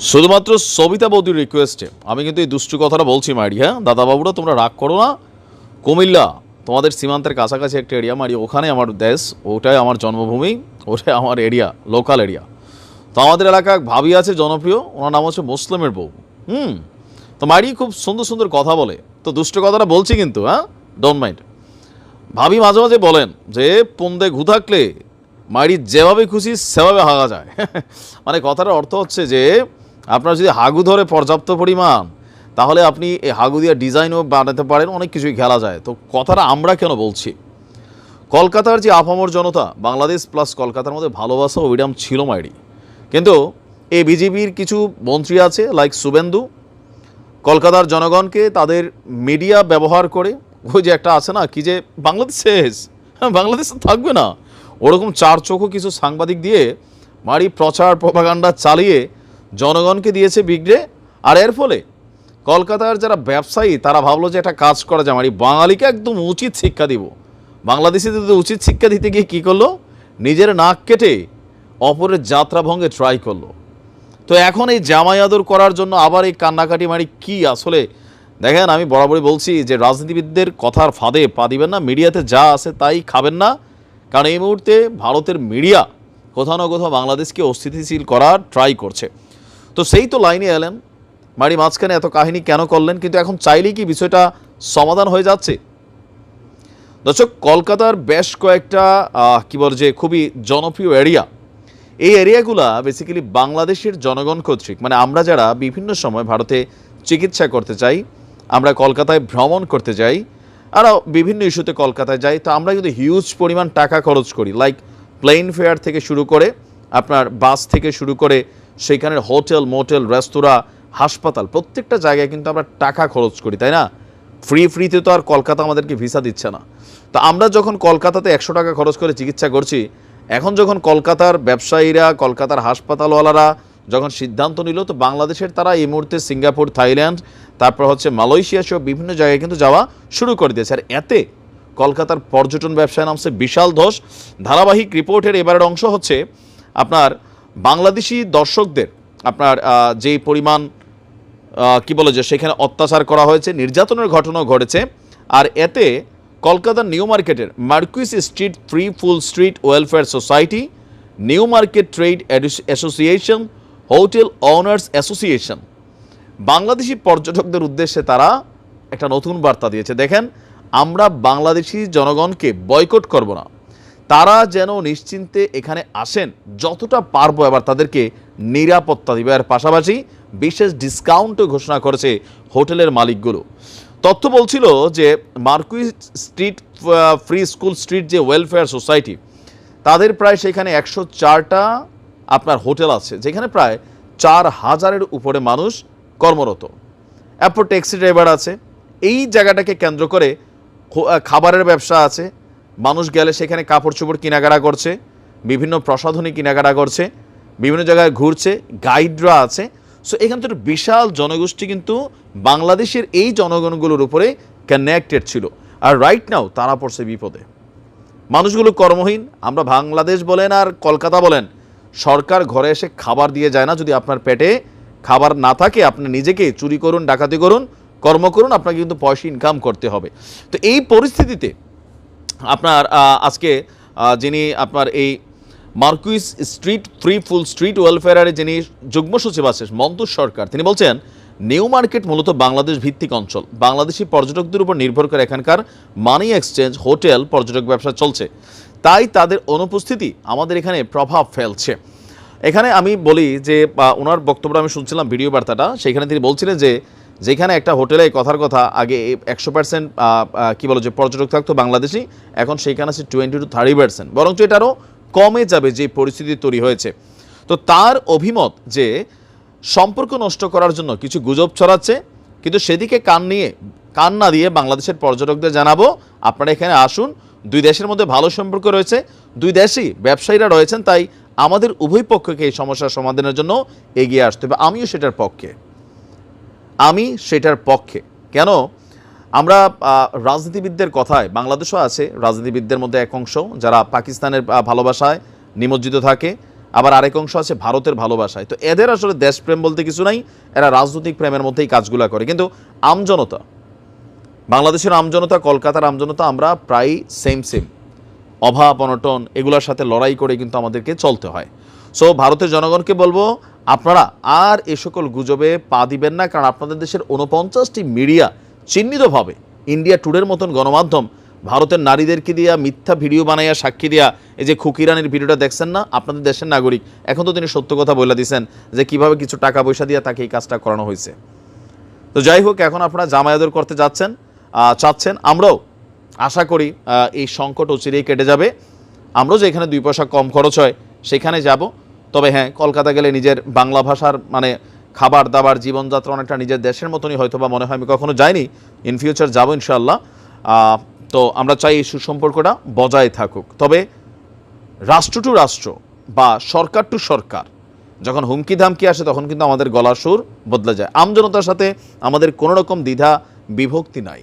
শুধুমাত্র সবিতা বৌদির রিকোয়েস্টে আমি কিন্তু এই দুষ্টু কথাটা বলছি মারি হ্যাঁ দাদাবাবুরা, তোমরা রাগ করো না। কুমিল্লা, তোমাদের সীমান্তের কাছাকাছি একটা এরিয়া মারি ওখানে আমার দেশ, ওটাই আমার জন্মভূমি, ওটাই আমার এরিয়া লোকাল এরিয়া তো আমাদের এলাকায় এক ভাবি আছে, জনপ্রিয়, ওনার নাম হচ্ছে মুসলিমের বউ। হুম? তো মারি খুব সুন্দর সুন্দর কথা বলে। তো দুষ্ট কথাটা বলছি কিন্তু হ্যাঁ? ডোন্ট মাইন্ড ভাবি মাঝে মাঝে বলেন যে, পন্দে ঘু থাকলে মাড়ি যেভাবে খুশি, সেভাবে হাগা যায়। মানে কথাটার অর্থ হচ্ছে যে আপনার যদি হাগু ধরে পর্যাপ্ত পরিমাণ, তাহলে আপনি এই হাগু দিয়ে ডিজাইনও বানাতে পারেন, অনেক কিছুই খেলা যায়। তো কথাটা আমরা কেন বলছি? কলকাতার যে আপামর জনতা, বাংলাদেশ প্লাস কলকাতার মধ্যে ভালোবাসা ওইরকম ছিল মাইরি। কিন্তু এই বিজেপির কিছু মন্ত্রী আছে লাইক শুভেন্দু, কলকাতার জনগণকে তাদের মিডিয়া ব্যবহার করে, ওই যে একটা আছে না, কি যে বাংলাদেশ শেষ হ্যাঁ বাংলাদেশ থাকবে না। ওরকম চার চোখো কিছু সাংবাদিক দিয়ে মারি প্রচার প্রপাগান্ডা চালিয়ে জনগণকে দিয়েছে বিগড়ে। আর এর ফলে কলকাতার যারা ব্যবসায়ী, তারা ভাবলো যে একটা কাজ করা যায়। মারি বাঙালিকে একদম উচিত শিক্ষা দিব। বাংলাদেশিদের উচিত শিক্ষা দিতে গিয়ে কী করল? নিজের নাক কেটে অপরের যাত্রা ভঙ্গে ট্রাই করল। তো এখন এই জামাই আদর করার জন্য আবার এই কান্নাকাটি মারি কি? আসলে দেখেন, আমি বরাবরই বলছি যে রাজনীতিবিদদের কথার ফাঁদে পা দিবেন না। মিডিয়াতে যা আছে তাই খাবেন না। কারণ এই মুহূর্তে ভারতের মিডিয়া কোথাও না কোথাও বাংলাদেশকে অস্থিতিশীল করার ট্রাই করছে। তো সেই তো লাইনে এলেন। বাড়ি মাঝখানে এত কাহিনী কেন করলেন, কিন্তু এখন চাইলেই কি বিষয়টা সমাধান হয়ে যাচ্ছে? দর্শক, কলকাতার বেশ কয়েকটা কি বল যে, খুবই জনপ্রিয় এরিয়া এই এরিয়াগুলা বেসিক্যালি বাংলাদেশের জনগণ কর্তৃক মানে আমরা যারা বিভিন্ন সময় ভারতে চিকিৎসা করতে চাই, আমরা কলকাতায় ভ্রমণ করতে যাই, আরও বিভিন্ন ইস্যুতে কলকাতায় যাই, তো আমরা কিন্তু হিউজ পরিমাণ টাকা খরচ করি। লাইক প্লেন ফেয়ার থেকে শুরু করে, আপনার বাস থেকে শুরু করে সেখানের হোটেল, মোটেল, রেস্তোরাঁ, হাসপাতাল, প্রত্যেকটা জায়গায় কিন্তু আমরা টাকা খরচ করি, তাই না? ফ্রি ফ্রিতে তো আর কলকাতা আমাদেরকে ভিসা দিচ্ছে না। তো আমরা যখন কলকাতাতে একশো টাকা খরচ করে চিকিৎসা করছি, এখন যখন কলকাতার ব্যবসায়ীরা, কলকাতার হাসপাতালওয়ালারা যখন সিদ্ধান্ত নিল, তো বাংলাদেশের তারা এই মুহূর্তে সিঙ্গাপুর, থাইল্যান্ড, তারপর হচ্ছে মালয়েশিয়া সহ বিভিন্ন জায়গায় কিন্তু যাওয়া শুরু করে দিয়েছে। আর এতে কলকাতার পর্যটন ব্যবসায় নামছে বিশাল ধস। ধারাবাহিক রিপোর্টের এবারের অংশ হচ্ছে আপনার বাংলাদেশি দর্শকদের আপনার যেই পরিমাণ কি বলে যে সেখানে অত্যাচার করা হয়েছে, নির্যাতনের ঘটনাও ঘটেছে। আর এতে কলকাতার নিউ মার্কেটের মার্কুইস স্ট্রিট ফ্রি ফুল street welfare society, new market trade association, hotel owners association. Bangladeshi পর্যটকদের উদ্দেশ্যে তারা একটা নতুন বার্তা দিয়েছে। দেখেন, আমরা বাংলাদেশি জনগণকে বয়কট করব না। তারা যেন নিশ্চিন্তে এখানে আসেন, যতটা পারব এবার তাদেরকে নিরাপত্তা দিবে। আর পাশাপাশি বিশেষ ডিসকাউন্টও ঘোষণা করেছে হোটেলের মালিকগুলো। তথ্য বলছিল যে Marquis street free school street যে ওয়েলফেয়ার সোসাইটি তাদের প্রায় সেখানে একশো চারটা আপনার হোটেল আছে, যেখানে প্রায় চার হাজারের উপরে মানুষ কর্মরত। এরপর ট্যাক্সি ড্রাইভার আছে। এই জায়গাটাকে কেন্দ্র করে খাবারের ব্যবসা আছে। মানুষ গেলে সেখানে কাপড় চোপড় কেনাকাটা করছে, বিভিন্ন প্রসাধনী কেনাকাটা করছে, বিভিন্ন জায়গায় ঘুরছে, গাইডরা আছে। সো এখান থেকে বিশাল জনগোষ্ঠী কিন্তু বাংলাদেশের এই জনগণগুলোর উপরে কানেক্টেড ছিল। আর রাইট নাও তারা পড়ছে বিপদে। মানুষগুলো কর্মহীন, আমরা বাংলাদেশ বলেন আর কলকাতা বলেন, সরকার ঘরে এসে খাবার দিয়ে যায় না যদি আপনার পেটে খাবার না থাকে, আপনি নিজেকে চুরি করুন, ডাকাতি করুন, কর্ম করুন, আপনাকে কিন্তু পয়সা ইনকাম করতে হবে। তো এই পরিস্থিতিতে আপনার আজকে যিনি আপনার এই মার্কুইস স্ট্রিট ফ্রি ফুল স্ট্রিট ওয়েলফেয়ারের যিনি যুগ্ম সচিব আছেন মন্তুর সরকার, তিনি বলছেন, নিউ মার্কেট মূলত বাংলাদেশ ভিত্তিক অঞ্চল। বাংলাদেশি পর্যটকদের উপর নির্ভর করে এখানকার মানি এক্সচেঞ্জ, হোটেল, পর্যটক ব্যবসা চলছে। তাই তাদের অনুপস্থিতি আমাদের এখানে প্রভাব ফেলছে। এখানে আমি বলি যে ওনার বক্তব্যটা আমি শুনছিলাম ভিডিও বার্তাটা, সেখানে তিনি বলছিলেন যে যেখানে একটা হোটেলে কথার কথা, আগে একশো পার্সেন্ট কী বলো যে পর্যটক থাকতো বাংলাদেশি, এখন সেইখানে আছে টোয়েন্টি টু থার্টি পার্সেন্ট বরঞ্চ এটা আরও কমে যাবে যে পরিস্থিতি তৈরি হয়েছে। তো তার অভিমত যে সম্পর্ক নষ্ট করার জন্য কিছু গুজব ছড়াচ্ছে, কিন্তু সেদিকে কান নিয়ে, কান না দিয়ে বাংলাদেশের পর্যটকদের জানাব, আপনারা এখানে আসুন, দুই দেশের মধ্যে ভালো সম্পর্ক রয়েছে, দুই দেশই ব্যবসায়ীরা রয়েছেন, তাই আমাদের উভয় পক্ষকে এই সমস্যার সমাধানের জন্য এগিয়ে আসতে হবে, আমিও সেটার পক্ষে। আমি সেটার পক্ষে। কেন? আমরা রাজনীতিবিদদের কথায়, বাংলাদেশও আছে রাজনীতিবিদদের মধ্যে এক অংশ, যারা পাকিস্তানের ভালোবাসায় নিমজ্জিত থাকে, আবার আরেক অংশ আছে ভারতের ভালোবাসায়। তো এদের আসলে দেশপ্রেম বলতে কিছু নাই, এরা রাজনৈতিক প্রেমের মধ্যেই কাজগুলা করে। কিন্তু আমজনতা, বাংলাদেশের আমজনতা, কলকাতার আমজনতা, আমরা প্রায় সেম সেম অভাব, অনটন, এগুলোর সাথে লড়াই করে কিন্তু আমাদেরকে চলতে হয়। সো ভারতের জনগণকে বলব, আপনারা আর এ সকল গুজবে পা দিবেন না, কারণ আপনাদের দেশের উনপঞ্চাশটি মিডিয়া চিহ্নিতভাবে ইন্ডিয়া টুডের মতন গণমাধ্যম ভারতের নারীদেরকে দিয়া, মিথ্যা ভিডিও বানাইয়া, সাক্ষী দিয়া, এই যে খুকিরানির ভিডিওটা দেখছেন না, আপনাদের দেশের নাগরিক। এখন তো তিনি সত্য কথা বলে দিয়েছেন যে কীভাবে কিছু টাকা পয়সা দিয়া তাকে এই কাজটা করানো হয়েছে তো যাই হোক, এখন আপনারা জামায়াদর করতে যাচ্ছেন চাচ্ছেন, আমরাও আশা করি এই সংকট অচিরেই কেটে যাবে। আমরাও যে এখানে দুই পয়সা কম খরচ হয়, সেখানে যাব। তবে হ্যাঁ কলকাতা গেলে নিজের বাংলা ভাষার মানে খাবার দাবার, জীবনযাত্রা অনেকটা নিজের দেশের মতনই হয়তো বা মনে হয়। আমি কখনো যাইনি ইন ফিউচার যাব ইনশাল্লাহ তো আমরা চাই এই সুসম্পর্কটা বজায় থাকুক। তবে রাষ্ট্র টু রাষ্ট্র বা সরকার টু সরকার, যখন হুমকি ধামকি আসে, তখন কিন্তু আমাদের গলার সুর বদলে যায়। আমজনতার সাথে আমাদের কোনো রকম দ্বিধা, বিভক্তি নাই।